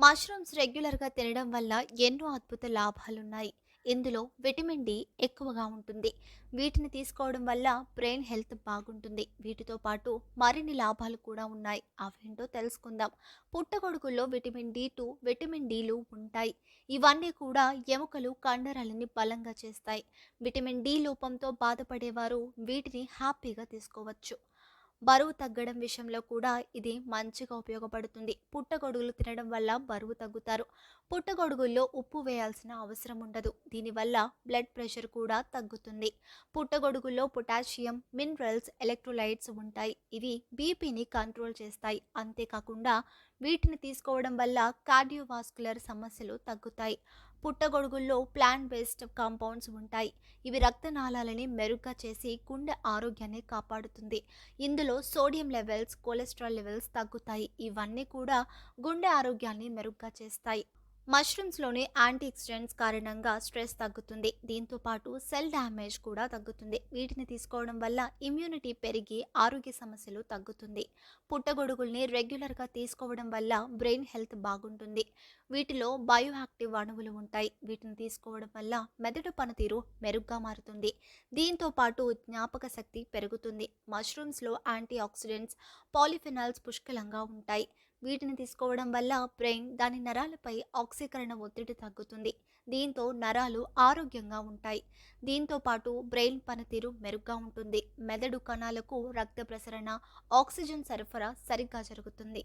Mushrooms రెగ్యులర్‌గా తినడం వల్ల ఎన్నో అద్భుత లాభాలున్నాయి. ఇందులో విటమిన్ డి ఎక్కువగా ఉంటుంది. వీటిని తీసుకోవడం వల్ల బ్రెయిన్ హెల్త్ బాగుంటుంది. వీటితో పాటు మరిన్ని లాభాలు కూడా ఉన్నాయి. అవేంటో తెలుసుకుందాం. పుట్టగొడుగుల్లో విటమిన్ డి టూ, విటమిన్ డిలు ఉంటాయి. ఇవన్నీ కూడా ఎముకలు, కండరాలని బలంగా చేస్తాయి. విటమిన్ డి లోపంతో బాధపడేవారు వీటిని హ్యాపీగా తీసుకోవచ్చు. బరువు తగ్గడం విషయంలో కూడా ఇది మంచిగా ఉపయోగపడుతుంది. పుట్టగొడుగులు తినడం వల్ల బరువు తగ్గుతారు. పుట్టగొడుగుల్లో ఉప్పు వేయాల్సిన అవసరం ఉండదు. దీనివల్ల బ్లడ్ ప్రెషర్ కూడా తగ్గుతుంది. పుట్టగొడుగుల్లో పొటాషియం, మినరల్స్, ఎలక్ట్రోలైట్స్ ఉంటాయి. ఇవి బీపీని కంట్రోల్ చేస్తాయి. అంతేకాకుండా వీటిని తీసుకోవడం వల్ల కార్డియోవాస్కులర్ సమస్యలు తగ్గుతాయి. పుట్టగొడుగుల్లో ప్లాంట్ బేస్డ్ కాంపౌండ్స్ ఉంటాయి. ఇవి రక్తనాళాలని మెరుగ్గా చేసి గుండె ఆరోగ్యాన్ని కాపాడుతుంది. ఇందులో సోడియం లెవెల్స్, కొలెస్ట్రాల్ లెవెల్స్ తగ్గుతాయి. ఇవన్నీ కూడా గుండె ఆరోగ్యాన్ని మెరుగ్గా చేస్తాయి. మష్రూమ్స్‌లోని యాంటీఆక్సిడెంట్స్ కారణంగా స్ట్రెస్ తగ్గుతుంది. దీంతో పాటు సెల్ డ్యామేజ్ కూడా తగ్గుతుంది. వీటిని తీసుకోవడం వల్ల ఇమ్యూనిటీ పెరిగి ఆరోగ్య సమస్యలు తగ్గుతుంది. పుట్టగొడుగుల్ని రెగ్యులర్‌గా తీసుకోవడం వల్ల బ్రెయిన్ హెల్త్ బాగుంటుంది. వీటిలో బయోయాక్టివ్ అణువులు ఉంటాయి. వీటిని తీసుకోవడం వల్ల మెదడు పనితీరు మెరుగ్గా మారుతుంది. దీంతో పాటు జ్ఞాపక శక్తి పెరుగుతుంది. మష్రూమ్స్‌లో యాంటీ ఆక్సిడెంట్స్, పాలిఫినాల్స్ పుష్కలంగా ఉంటాయి. వీటిని తీసుకోవడం వల్ల బ్రెయిన్ దాని నరాలపై ఆక్సీకరణ ఒత్తిడి తగ్గుతుంది. దీంతో నరాలు ఆరోగ్యంగా ఉంటాయి. దీంతో పాటు బ్రెయిన్ పనితీరు మెరుగ్గా ఉంటుంది. మెదడు కణాలకు రక్త ప్రసరణ, ఆక్సిజన్ సరఫరా సరిగ్గా జరుగుతుంది.